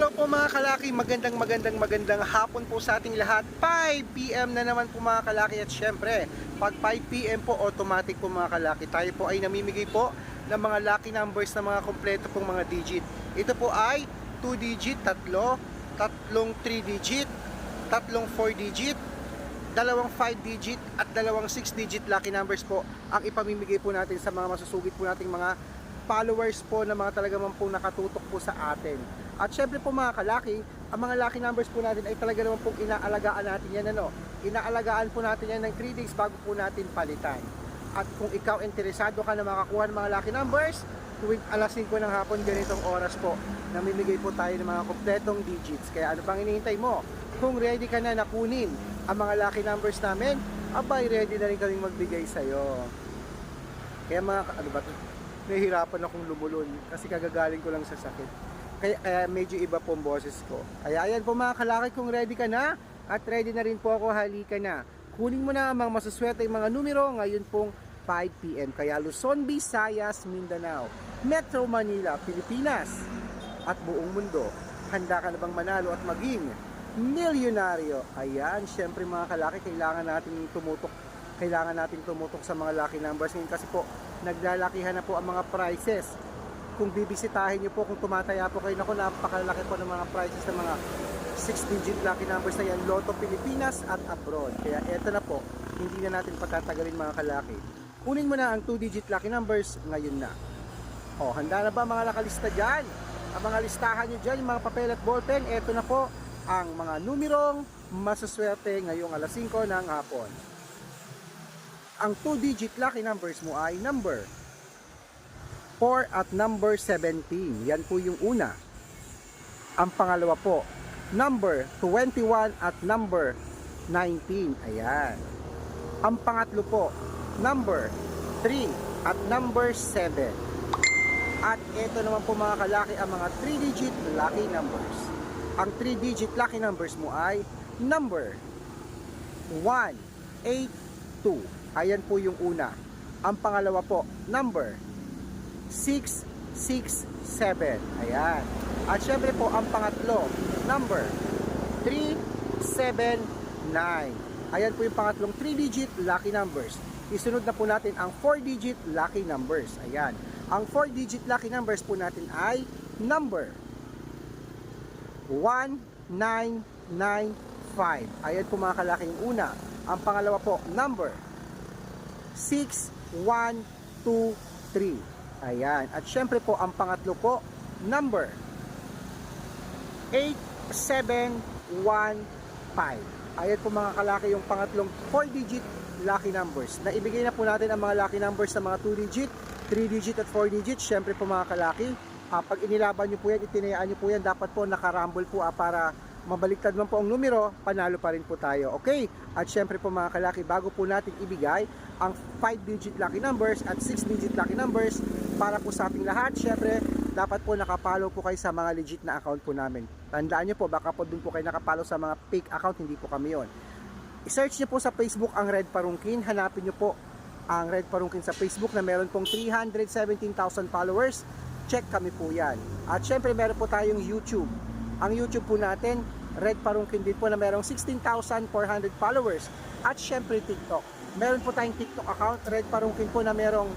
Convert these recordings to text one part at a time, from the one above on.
Hello po mga kalaki, magandang magandang magandang hapon po sa ating lahat. 5pm na naman po mga kalaki at syempre pag 5pm po automatic po mga kalaki. Tayo po ay namimigay po ng mga lucky numbers na mga kompleto pong mga digit. Ito po ay 2 digit, tatlo tatlong 3 digit tatlong 4 digit dalawang 5 digit at dalawang 6 digit lucky numbers po ang ipamimigay po natin sa mga masusugit po nating mga followers po na mga talaga man po nakatutok po sa atin. At syempre po mga kalaki, ang mga lucky numbers po natin ay talaga naman pong inaalagaan natin yan ano. Inaalagaan po natin yan ng 3 days bago po natin palitan. At kung ikaw interesado ka na makakuha ng mga lucky numbers, tuwing alas 5 ng hapon ganitong oras po, namimigay po tayo ng mga kompletong digits. Kaya ano pang hinihintay mo? Kung ready ka na nakunin ang mga lucky numbers namin, abay ready na rin kaming magbigay sa'yo. Kaya mga, ano ba? Nahihirapan akong lumulun kasi kagagaling ko lang sa sakit. Kaya, kaya medyo iba po ang boses ko. Kaya ayan po mga kalaki, kung ready ka na, at ready na rin po ako, halika na. Kunin mo na ang mga masuswerte mga numero ngayon pong 5pm. Kaya Luzon, Visayas, Mindanao, Metro Manila, Pilipinas, at buong mundo. Handa ka na bang manalo at maging milyonaryo? Ayan, syempre mga kalaki, kailangan natin tumutok kailangan natin tumutok sa mga lucky numbers ngayon kasi po naglalakihan na po ang mga prices. Kung bibisitahin nyo po kung tumataya po kayo naku napakalaki po ng mga prices ng mga 6 digit lucky numbers na yan. Lotto Pilipinas at abroad. Kaya eto na po hindi na natin patatagalin mga kalaki. Kunin mo na ang 2 digit lucky numbers ngayon na. O handa na ba mga nakalista dyan? Ang mga listahan nyo dyan yung mga papel at ballpen eto na po ang mga numerong masuswerte ngayong alas 5 ng hapon ang 2-digit lucky numbers mo ay number 4 at number 17. Yan po yung una. Ang pangalawa po, number 21 at number 19. Ayan. Ang pangatlo po, number 3 at number 7. At ito naman po mga kalaki ang mga 3-digit lucky numbers. Ang 3-digit lucky numbers mo ay number 1, 8, 2. Ayan po yung una. Ang pangalawa po, number 6, 6, 7. Ayan. At syempre po, ang pangatlo, number 3, 7, 9. Ayan po yung pangatlong 3-digit lucky numbers. Isunod na po natin ang 4-digit lucky numbers. Ayan. Ang 4-digit lucky numbers po natin ay number 1995. Ayan po mga kalaki yung una. Ang pangalawa po, number 6123. Ayan. At syempre po, ang pangatlo po, number 8715. Ayan po mga kalaki yung pangatlong 4-digit lucky numbers. Naibigay na po natin ang mga lucky numbers sa mga 2-digit, 3-digit at 4-digit. Syempre po mga kalaki, ah, pag inilaban nyo po yan, itinayaan nyo po yan, dapat po nakarambol po ah, para mabaliktad man po ang numero, panalo pa rin po tayo. Okay? At syempre po mga kalaki, bago po natin ibigay ang 5-digit lucky numbers at 6-digit lucky numbers para po sa ating lahat, syempre, dapat po nakapalo po kayo sa mga legit na account po namin. Tandaan nyo po, baka po dun po kayo nakapalo sa mga fake account, hindi po kami yon. I-search nyo po sa Facebook ang Red Parungkin, hanapin nyo po ang Red Parungkin sa Facebook na meron pong 317,000 followers. Check kami po yan. At syempre meron po tayong YouTube. Ang YouTube po natin, Red Parungkin din po na merong 16,400 followers. At syempre TikTok. Meron po tayong TikTok account, Red Parungkin po na merong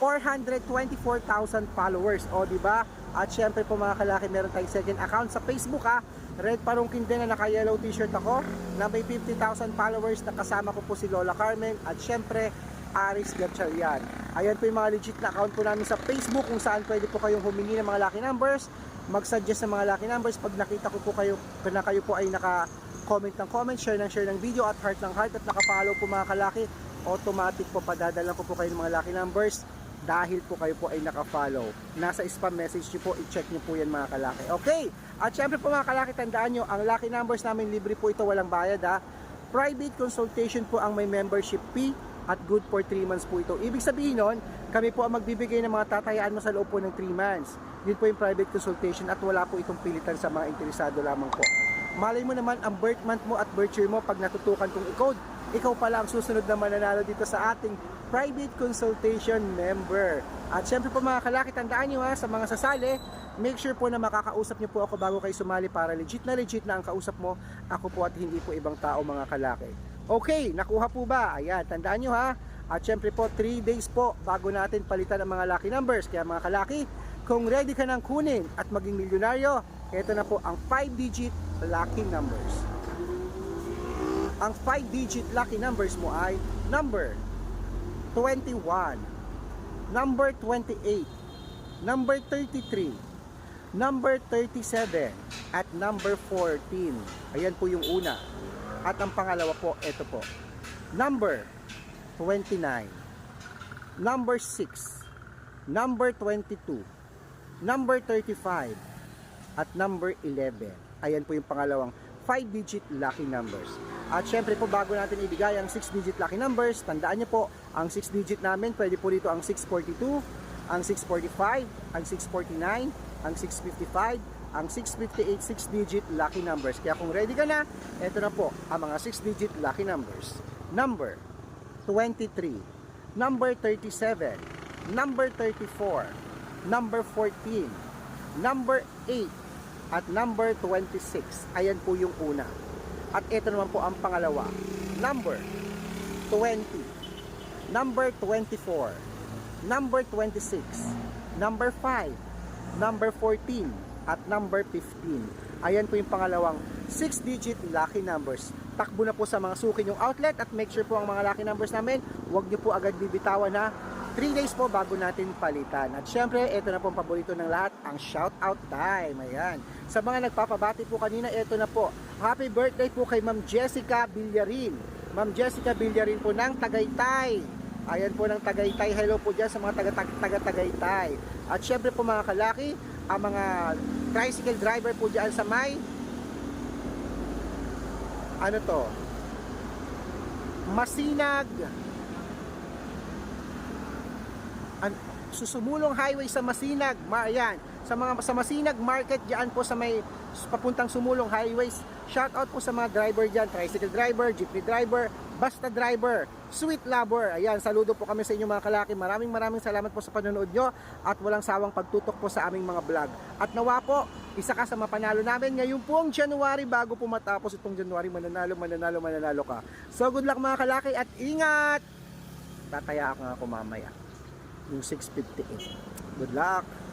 424,000 followers. O, di ba? At syempre po mga kalaki, meron tayong second account sa Facebook ha. Red Parungkin din na naka-yellow t-shirt ako na may 50,000 followers na kasama ko po si Lola Carmen at syempre Aris Gatchalian. Ayan po yung mga legit na account po namin sa Facebook kung saan pwede po kayong humingi ng mga lucky numbers, mag-suggest ng mga lucky numbers pag nakita ko po kayo na kayo po ay naka comment ng comment, share ng share ng video at heart ng heart at naka-follow po mga kalaki, automatic po padadala ko po kayo ng mga lucky numbers dahil po kayo po ay naka-follow. Nasa spam message nyo po, i-check nyo po yan mga kalaki. Okay, at syempre po mga kalaki, tandaan nyo, ang lucky numbers namin libre po ito, walang bayad ha. Private consultation po ang may membership fee at good for 3 months po ito. Ibig sabihin nun, kami po ang magbibigay ng mga tatayaan mo sa loob po ng 3 months. Yun po yung private consultation at wala po itong pilitan sa mga interesado lamang po. Malay mo naman ang birth month mo at birth year mo pag natutukan kong i-code. Ikaw pala ang susunod na mananalo dito sa ating private consultation member. At syempre po mga kalaki, tandaan nyo ha, sa mga sasali, make sure po na makakausap niyo po ako bago kayo sumali para legit na legit na ang kausap mo, ako po at hindi po ibang tao mga kalaki. Okay, nakuha po ba? Ayan, tandaan nyo ha. At syempre po, 3 days po bago natin palitan ang mga lucky numbers. Kaya mga kalaki, kung ready ka nang kunin at maging milyonaryo, ito na po ang 5-digit lucky numbers. Ang 5-digit lucky numbers mo ay number 21, number 28, number 33, number 37, at number 14. Ayan po yung una. At ang pangalawa po, ito po. Number 29, number 6, number 22, number 35, at number 11. Ayan po yung pangalawang 5-digit lucky numbers. At syempre po bago natin ibigay ang 6-digit lucky numbers, tandaan niyo po, ang 6-digit namin, pwede po dito ang 642, ang 645, ang 649, ang 655, ang 658 6-digit lucky numbers. Kaya kung ready ka na, ito na po ang mga 6-digit lucky numbers. Number 23, number 37, number 34, number 14, number 8, at number 26. Ayan po yung una. At ito naman po ang pangalawa. Number 20, number 24, number 26, number 5, number 14, at number 15. Ayan po yung pangalawang 6-digit lucky numbers. Takbo na po sa mga suki yung outlet at make sure po ang mga lucky numbers namin, huwag niyo po agad bibitawan na 3 days po bago natin palitan. At syempre, ito na po ang paborito ng lahat, ang shout out time. Ayan. Sa mga nagpapabati po kanina, ito na po. Happy birthday po kay Ma'am Jessica Villarin. Ma'am Jessica Villarin po ng Tagaytay. Ayan po ng Tagaytay. Hello po dyan sa mga taga-Tagaytay. At syempre po mga kalaki, ang mga tricycle driver po dyan sa may ano to Masinag an, susumulong highway sa Masinag, ma, ayan, sa mga sa Masinag Market diyan po sa may papuntang Sumulong Highways. Shout out po sa mga driver diyan, tricycle driver, jeepney driver, basta driver, sweet lover. Ayan, saludo po kami sa inyo mga kalaki. Maraming maraming salamat po sa panonood nyo at walang sawang pagtutok po sa aming mga vlog. At nawa po, isa ka sa mapanalo namin ngayong pong January bago po matapos itong January, mananalo, mananalo, mananalo ka. So good luck mga kalaki at ingat! Tataya ako nga ako mamaya yung 658. Good luck!